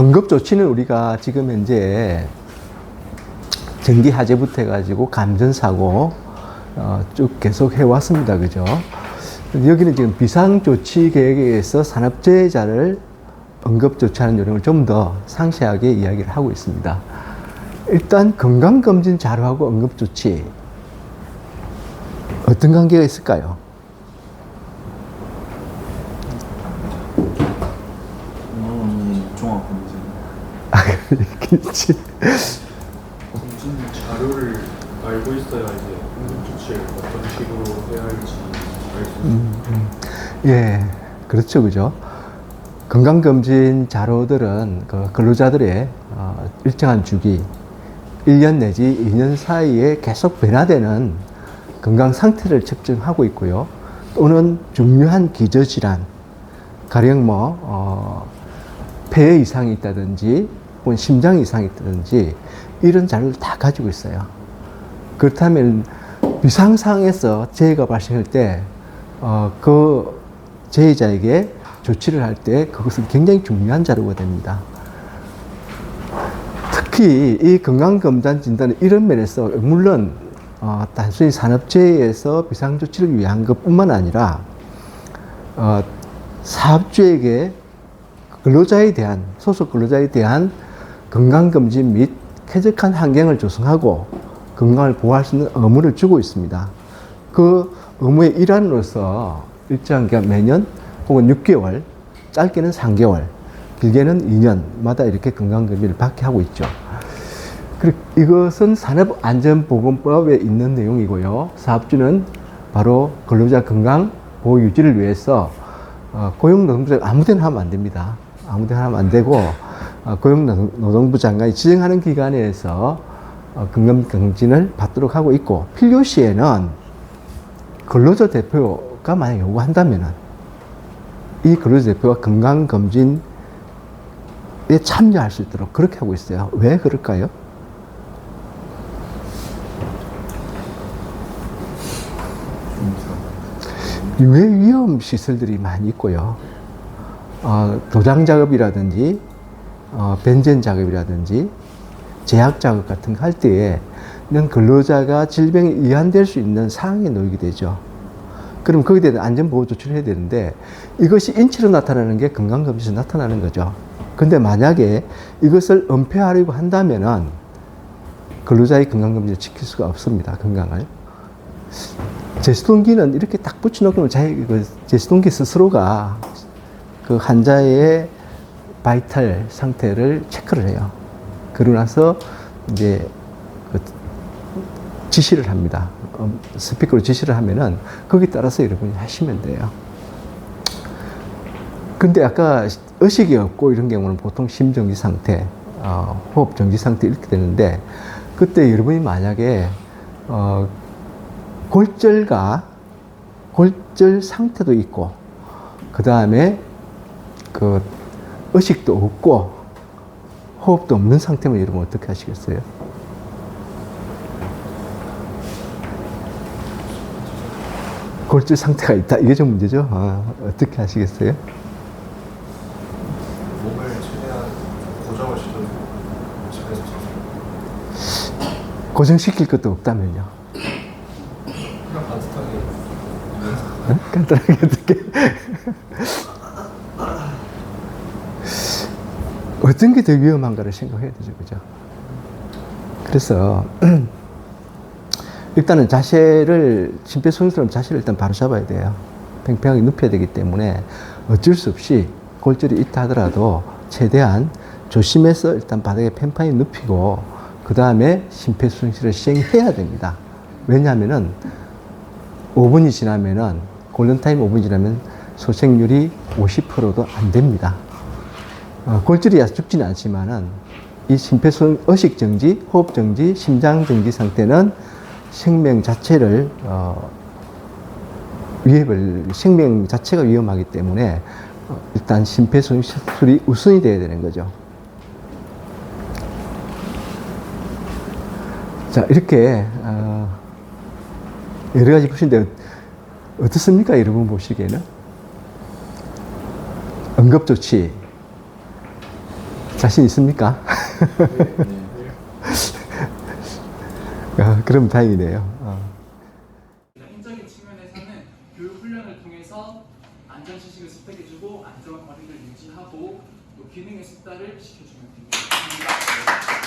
응급조치는 우리가 지금 현재 전기 화재부터 해가지고 감전사고 어, 쭉 계속 해왔습니다. 그죠? 여기는 지금 비상조치 계획에서 산업재해자를 응급조치하는 요령을 좀 더 상세하게 이야기를 하고 있습니다. 일단 건강검진 자료하고 응급조치 어떤 관계가 있을까요? 음, 종합 검진. 아, 그렇겠지. 검진 자료를 알고 있어야 이제 응급 조치를 어떤 식으로 해야 할지 알 수 있습니다. 예, 그렇죠, 그죠. 건강검진 자료들은 그 근로자들의 어, 일정한 주기, 1년 내지 2년 사이에 계속 변화되는 건강 상태를 측정하고 있고요. 또는 중요한 기저질환, 가령 뭐, 어, 폐 이상이 있다든지, 혹은 심장 이상이 있다든지, 이런 자료를 다 가지고 있어요. 그렇다면 비상상에서 재해가 발생할 때, 어, 그 재해자에게 조치를 할 때 그것은 굉장히 중요한 자료가 됩니다. 특히 이 건강검단 진단은 이런 면에서 물론 어, 단순히 산업재해에서 비상조치를 위한 것 뿐만 아니라 어, 사업주에게 근로자에 대한 소속 근로자에 대한 건강검진 및 쾌적한 환경을 조성하고 건강을 보호할 수 있는 의무를 주고 있습니다. 그 의무의 일환으로서 일정한 기간 매년 혹은 6개월, 짧게는 3개월, 길게는 2년마다 이렇게 건강검진을 받게 하고 있죠. 그리고 이것은 산업안전보건법에 있는 내용이고요. 사업주는 바로 근로자 건강 보호 유지를 위해서 어, 고용노동부 아무 데나 하면 안 됩니다. 아무 데나 하면 안 되고 어, 고용노동부 장관이 지정하는 기관에서 어, 건강검진을 받도록 하고 있고 필요시에는 근로자 대표가 만약 요구한다면은 이 근로자 대표가 건강검진에 참여할 수 있도록 그렇게 하고 있어요. 왜 그럴까요? 유해 위험 시설들이 많이 있고요. 어, 도장 작업이라든지, 어, 벤젠 작업이라든지, 제약 작업 같은 거 할 때에는 근로자가 질병에 이완될 수 있는 상황에 놓이게 되죠. 그럼 거기에 대한 안전보호 조치를 해야 되는데 이것이 인체로 나타나는 게 건강검진에서 나타나는 거죠. 근데 만약에 이것을 은폐하려고 한다면은 근로자의 건강검진을 지킬 수가 없습니다. 건강을. 제수동기는 이렇게 딱 붙여놓으면 자기 그 제수동기 스스로가 그 환자의 바이탈 상태를 체크를 해요. 그러고 나서 이제 그 지시를 합니다. 어, 스피커로 지시를 하면은 거기 따라서 여러분이 하시면 돼요. 근데 아까 의식이 없고 이런 경우는 보통 심정지 상태, 어, 호흡 정지 상태 이렇게 되는데 그때 여러분이 만약에 어, 골절과 골절 상태도 있고 그 다음에 그 의식도 없고 호흡도 없는 상태면 여러분 어떻게 하시겠어요? 골절 상태가 있다. 이게 좀 문제죠. 어, 어떻게 하시겠어요? 몸을 최대한 고정을 자서 고정시킬 것도 없다면요. 어? 간단하게 어떻게? 어떤 게 더 위험한가를 생각해야 되죠, 그죠? 그래서 일단은 자세를 심폐소생술은 자세를 일단 바로 잡아야 돼요. 팽팽하게 눕혀야 되기 때문에 어쩔 수 없이 골절이 있다 하더라도 최대한 조심해서 일단 바닥에 팽팽히 눕히고 그 다음에 심폐소생술을 시행해야 됩니다. 왜냐하면은 5분이 지나면은 골든타임 5분 지나면 소생률이 50%도 안 됩니다. 어, 골절이 와서 죽지는 않지만은 이 심폐소생 의식 정지, 호흡 정지, 심장 정지 상태는 생명 자체를 어, 위협을 생명 자체가 위험하기 때문에 어, 일단 심폐소생 수술이 우선이 돼야 되는 거죠. 자 이렇게 어, 여러 가지 보시는데 어떻습니까, 여러분 보시기에는? 응급조치. 자신 있습니까? 아, 그럼 다행이네요. 어. 인적인 측면에서는 교육 훈련을 통해서 안전 지식을 습득해주고 안전 거리를 유지하고 또 기능의 숙달을 시켜주면 됩니다. 감사합니다.